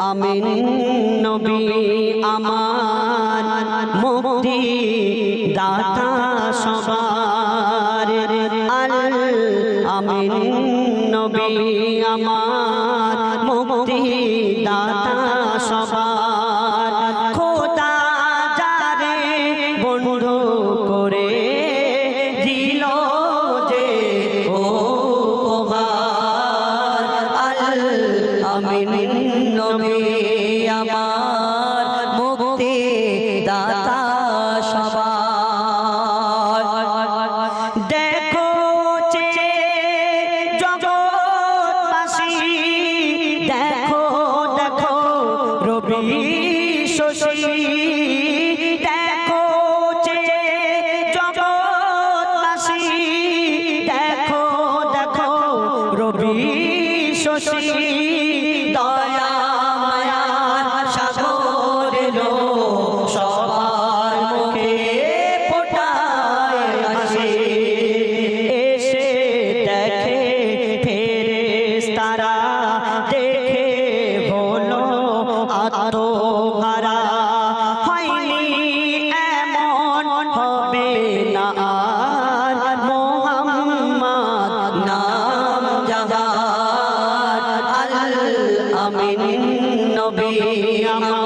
আমিন নবী আমার মুক্তি দাতা সবার। আল আমিন নবী আমার মুক্তি দাতা সবার। খোদা যারে বন্ধু আমিন নবী আমার মুক্তি দাতা সবার। দেখো চে জগৎবাসী, দেখো দেখো রবি শশী, দেখো চে জগৎবাসী, দেখো দেখো রবি শশী ভরা হয়নি এমন হবে না আর মোহাম্মদ নাম জাহার আমিন নবী আমার